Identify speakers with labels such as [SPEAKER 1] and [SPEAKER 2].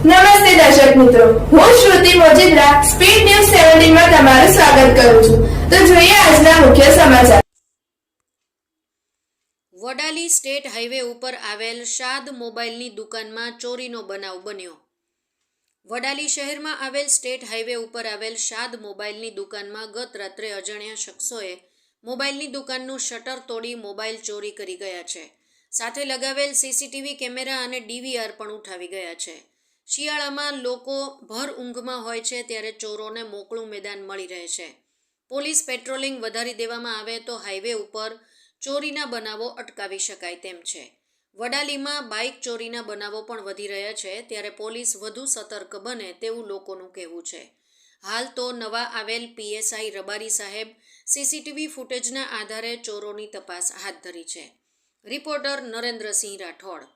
[SPEAKER 1] નમસ્તે દર્શક મિત્રો. હું શ્રુતિ મોજીદ્રા સ્પીડ ન્યૂઝ સેવન્ટીનમાં તમારું સ્વાગત કરું છું. તો જોઈએ આજના મુખ્ય સમાચાર.
[SPEAKER 2] વડાલી સ્ટેટ હાઈવે ઉપર આવેલ શાદ મોબાઈલની દુકાનમાં ચોરીનો બનાવ બન્યો. વડાલી શહેરમાં આવેલ સ્ટેટ હાઈવે ઉપર આવેલ શાદ મોબાઈલની દુકાનમાં ગત રાત્રે અજાણ્યા શખ્સોએ મોબાઈલની દુકાનનું શટર તોડી મોબાઈલ ચોરી કરી ગયા છે. સાથે લગાવેલ સીસીટીવી કેમેરા અને ડીવીઆર પણ ઉઠાવી ગયા છે. શિયાળામાં લોકો ભર ઊંઘમાં હોય છે ત્યારે ચોરોને મોકળું મેદાન મળી રહે છે. પોલીસ પેટ્રોલિંગ વધારી દેવામાં આવે તો હાઈવે ઉપર ચોરીના બનાવો અટકાવી શકાય તેમ છે. વડાલીમાં બાઇક ચોરીના બનાવો પણ વધી રહ્યા છે ત્યારે પોલીસ વધુ સતર્ક બને તેવું લોકોનું કહેવું છે. હાલ તો નવા આવેલ પીએસઆઈ રબારી સાહેબ સીસીટીવી ફૂટેજના આધારે ચોરોની તપાસ હાથ ધરી છે. રિપોર્ટર નરેન્દ્રસિંહ રાઠોડ